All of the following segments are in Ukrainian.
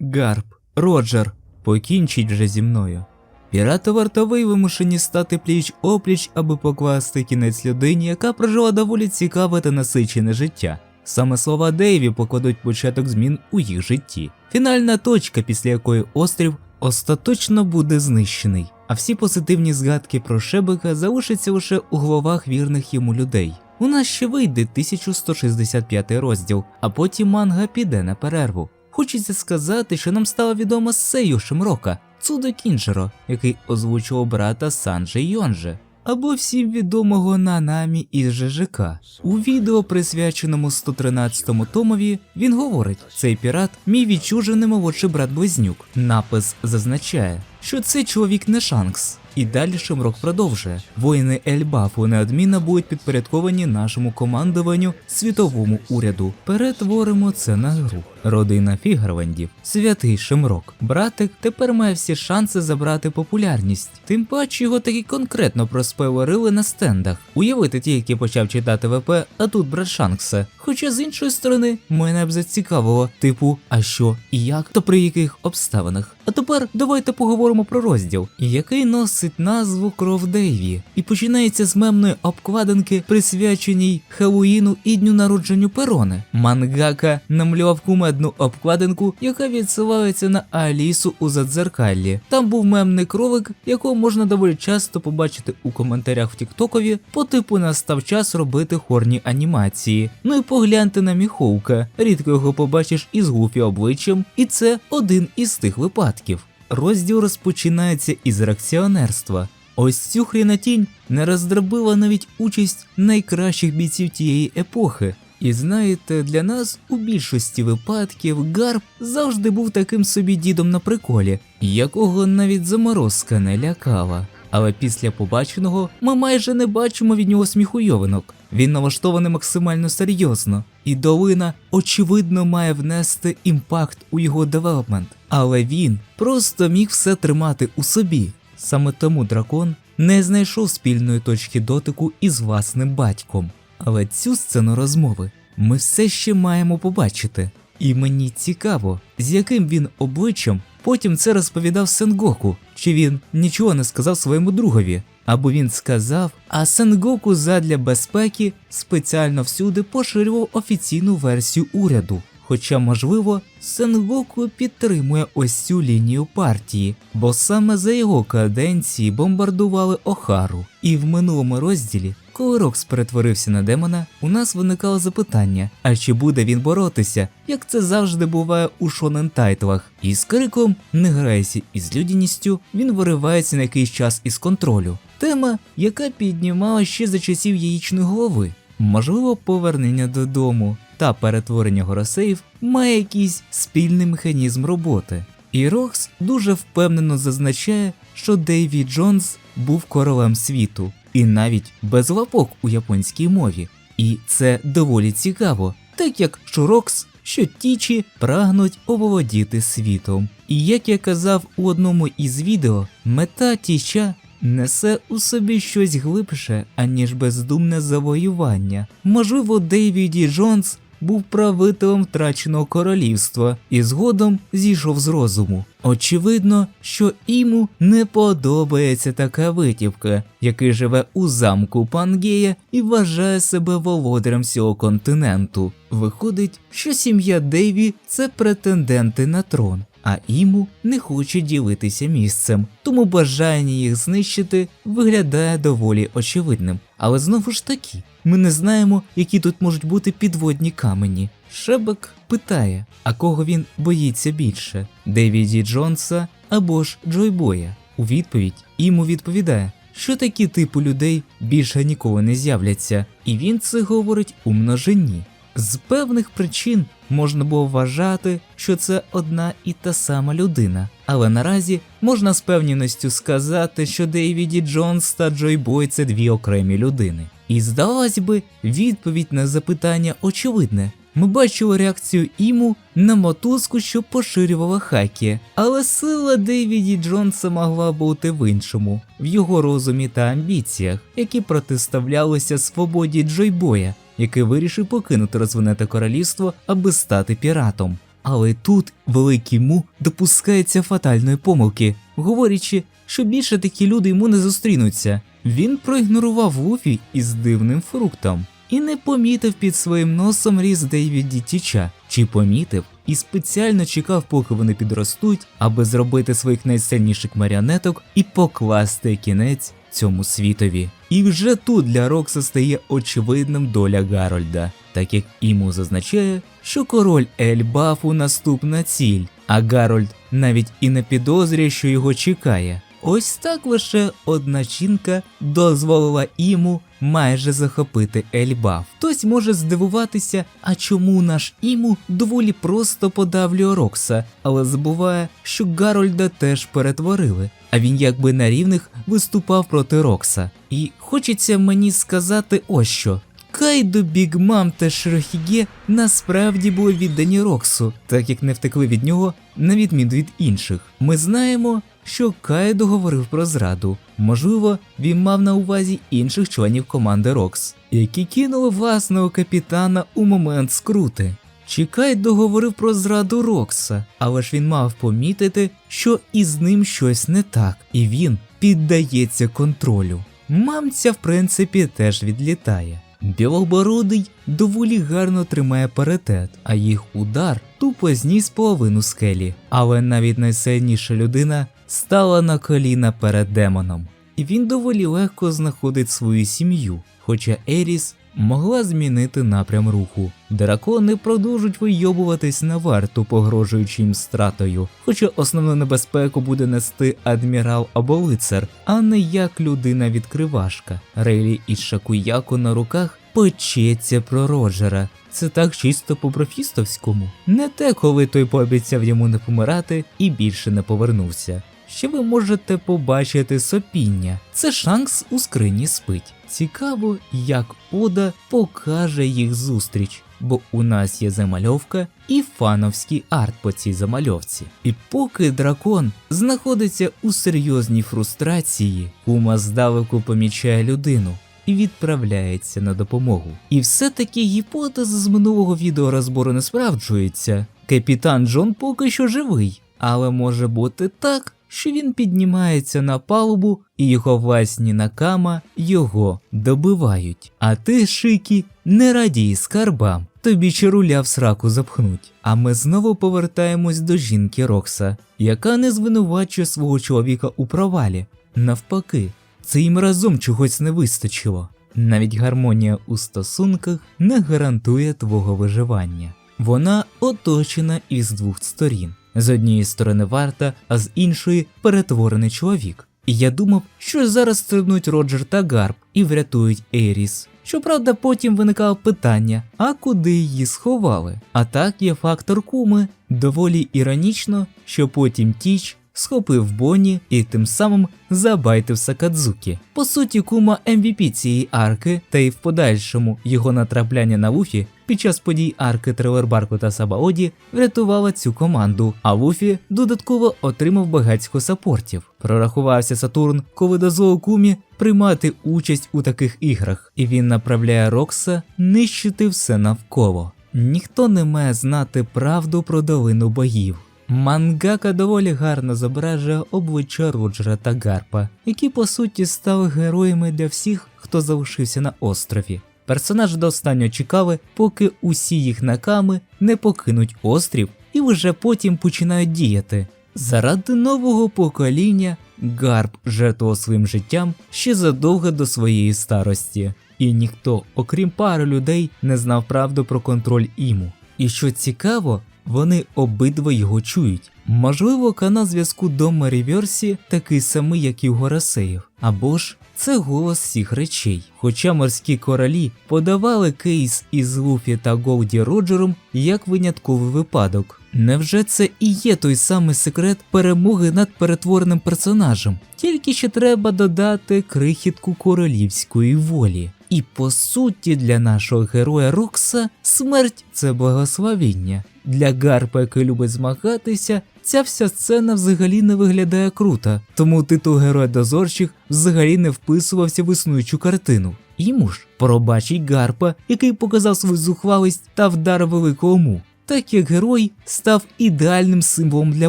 Гарп, Роджер, покінчіть вже зі мною. Пірати вартовий вимушені стати пліч опліч, аби покласти кінець людині, яка прожила доволі цікаве та насичене життя. Саме слова Дейві покладуть початок змін у їх житті. Фінальна точка, після якої острів остаточно буде знищений, а всі позитивні згадки про Шебека залишаться лише у головах вірних йому людей. У нас ще вийде 1165 розділ, а потім манга піде на перерву. Хочеться сказати, що нам стало відомо Сею Шимрока, Цудо Кінджеро, який озвучував брата Санджи Йонже, або всім відомого Нанамі із ЖЖК. У відео, присвяченому 113-му томові, він говорить: цей пірат мій відчужений молодший брат Близнюк. Напис зазначає, що цей чоловік не Шанкс. І далі Шимрок продовжує: воїни Ельбафу неодмінно будуть підпорядковані нашому командуванню світовому уряду. Перетворимо це на гру. Родина Фігерлендів, святий Шимрок. Братик тепер має всі шанси забрати популярність. Тим паче його таки конкретно проспойлерили на стендах. Уявити тільки почав читати ВП, а тут брат Шанкса. Хоча з іншої сторони, мене б зацікавило, типу, а що і як, то при яких обставинах. А тепер давайте поговоримо про розділ, який носить назву Кров Дейві, і починається з мемної обкладинки, присвяченій Хеллоїну і дню народженню Перони. Мангака намалював кумедну обкладинку, яка відсилається на Алісу у задзеркаллі. Там був мемний кролик, якого можна доволі часто побачити у коментарях в Тіктокові, по типу настав час робити хорні анімації. Ну і погляньте на Міхоука, рідко його побачиш із гуфі обличчям, і це один із тих випадків. Розділ розпочинається із реакціонерства. Ось цю хрінатінь не роздробила навіть участь найкращих бійців тієї епохи. І знаєте, для нас у більшості випадків Гарп завжди був таким собі дідом на приколі, якого навіть заморозка не лякала. Але після побаченого ми майже не бачимо від нього сміхуйовинок. Він налаштований максимально серйозно, і долина очевидно має внести імпакт у його девелопмент. Але він просто міг все тримати у собі. Саме тому дракон не знайшов спільної точки дотику із власним батьком. Але цю сцену розмови ми все ще маємо побачити. І мені цікаво, з яким він обличчям потім це розповідав Сенгоку, чи він нічого не сказав своєму другові, або він сказав, а Сенгоку задля безпеки спеціально всюди поширював офіційну версію уряду. Хоча, можливо, Сенгоку підтримує ось цю лінію партії, бо саме за його каденції бомбардували Охару. І в минулому розділі, коли Рокс перетворився на демона, у нас виникало запитання: а чи буде він боротися, як це завжди буває у шонен тайтлах? І з криком не грайся із людяністю, він виривається на якийсь час із контролю. Тема, яка піднімала ще за часів яєчної голови. Можливо, повернення додому та перетворення Горосеїв має якийсь спільний механізм роботи. І Рокс дуже впевнено зазначає, що Дейві Джонс був королем світу, і навіть без лапок у японській мові. І це доволі цікаво, так як що Рокс, що Тічі прагнуть оволодіти світом. І як я казав у одному із відео, мета Тіча несе у собі щось глибше, аніж бездумне завоювання. Можливо, Дейвіді Джонс був правителем втраченого королівства і згодом зійшов з розуму. Очевидно, що йому не подобається така витівка, який живе у замку Пангея і вважає себе володарем всього континенту. Виходить, що сім'я Дейві це претенденти на трон. А Іму не хоче ділитися місцем, тому бажання їх знищити виглядає доволі очевидним. Але знову ж таки, ми не знаємо, які тут можуть бути підводні камені. Шебек питає, а кого він боїться більше: Девіді Джонса або ж Джойбоя. У відповідь Іму відповідає, що такі типу людей більше ніколи не з'являться, і він це говорить у множині. З певних причин можна було вважати, що це одна і та сама людина, але наразі можна з певністю сказати, що Дейвіді Джонс та Джой Бой це дві окремі людини. І здалось би, відповідь на запитання очевидне. Ми бачили реакцію Іму на мотузку, що поширювала хакі, але сила Дейвіді Джонса могла бути в іншому, в його розумі та амбіціях, які протиставлялися свободі Джойбоя, який вирішив покинути розвинете королівство, аби стати піратом. Але тут великий му допускається фатальної помилки, говорячи, що більше такі люди йому не зустрінуться. Він проігнорував Луфі із дивним фруктом і не помітив під своїм носом різ Дейвіді Тіча, чи помітив і спеціально чекав, поки вони підростуть, аби зробити своїх найсильніших маріонеток і покласти кінець цьому світові. І вже тут для Рокса стає очевидним доля Гарольда, так як Іму зазначає, що король Ельбафу наступна ціль, а Гарольд навіть і не підозрює, що його чекає. Ось так лише одна жінка дозволила Іму майже захопити Ельбаф. Хтось може здивуватися, а чому наш Іму доволі просто подавлює Рокса, але забуває, що Гарольда теж перетворили, а він якби на рівних виступав проти Рокса. І хочеться мені сказати ось що. Кайдо, Бігмам та Широхіге насправді були віддані Роксу, так як не втекли від нього, на відміну від інших. Ми знаємо, що Кайдо говорив про зраду. Можливо, він мав на увазі інших членів команди Рокс, які кинули власного капітана у момент скрути. Чи Кайдо говорив про зраду Рокса, але ж він мав помітити, що із ним щось не так, і він піддається контролю. Мамця, в принципі, теж відлітає. Білобородий доволі гарно тримає паритет, а їх удар тупо зніс половину скелі. Але навіть найсильніша людина стала на коліна перед демоном, і він доволі легко знаходить свою сім'ю, хоча Еріс могла змінити напрям руху. Дракони продовжують вийобуватись на варту, погрожуючи їм стратою, хоча основну небезпеку буде нести адмірал або лицар, а не як людина-відкривашка. Рейлі із Шакуяко на руках печеться про Роджера. Це так чисто по-профістовському. Не те, коли той пообіцяв йому не помирати і більше не повернувся. Ще ви можете побачити сопіння. Це шанс у скрині спить. Цікаво, як Ода покаже їх зустріч, бо у нас є замальовка і фановський арт по цій замальовці. І поки дракон знаходиться у серйозній фрустрації, Кума здалеку помічає людину. І відправляється на допомогу. І все-таки гіпотеза з минулого відео розбору не справджується. Капітан Джон поки що живий, але може бути так, що він піднімається на палубу, і його власні накама його добивають. А ти, Шикі, не радій скарбам, тобі чаруля в сраку запхнуть. А ми знову повертаємось до жінки Рокса, яка не звинувачує свого чоловіка у провалі. Навпаки, це їм разом чогось не вистачило. Навіть гармонія у стосунках не гарантує твого виживання. Вона оточена із двох сторін. З однієї сторони варта, а з іншої перетворений чоловік. І я думав, що зараз стрибнуть Роджер та Гарб і врятують Еріс. Щоправда, потім виникало питання, а куди її сховали? А так є фактор куми. Доволі іронічно, що потім Тіч схопив Бонні і тим самим забайтив Сакадзукі. По суті, кума MVP цієї арки, та й в подальшому його натрапляння на Луфі під час подій арки Тревелбарку та Сабаоді врятувала цю команду, а Луфі додатково отримав багатько сапортів. Прорахувався Сатурн, коли дозволив кумі приймати участь у таких іграх, і він направляє Рокса нищити все навколо. Ніхто не має знати правду про долину богів. Мангака доволі гарно зображує обличчя Роджера та Гарпа, які по суті стали героями для всіх, хто залишився на острові. Персонаж до останнього чекали, поки усі їх наками не покинуть острів і вже потім починають діяти. Заради нового покоління Гарп жертвував своїм життям ще задовго до своєї старості, і ніхто, окрім пари людей, не знав правду про контроль іму. І що цікаво, вони обидва його чують. Можливо, канал зв'язку до Меріверсі такий самий, як і у Горасеїв, або ж це голос всіх речей. Хоча морські королі подавали кейс із Луфі та Голді Роджером як винятковий випадок. Невже це і є той самий секрет перемоги над перетвореним персонажем? Тільки ще треба додати крихітку королівської волі. І по суті, для нашого героя Рокса смерть це благословіння. Для Гарпа, який любить змагатися, ця вся сцена взагалі не виглядає круто, тому титул героя дозорчих взагалі не вписувався в існуючу картину. Ж пробачить Гарпа, який показав свою зухвалість та вдар великому. так як герой став ідеальним символом для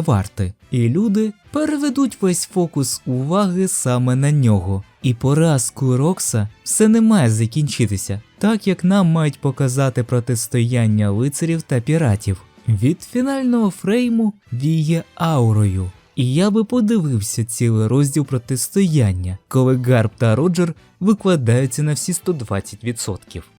варти, і люди переведуть весь фокус уваги саме на нього. І поразкою Рокса все не має закінчитися, так як нам мають показати протистояння лицарів та піратів. Від фінального фрейму віє аурою. І я би подивився цілий розділ протистояння, коли Гарп та Роджер викладаються на всі 120%.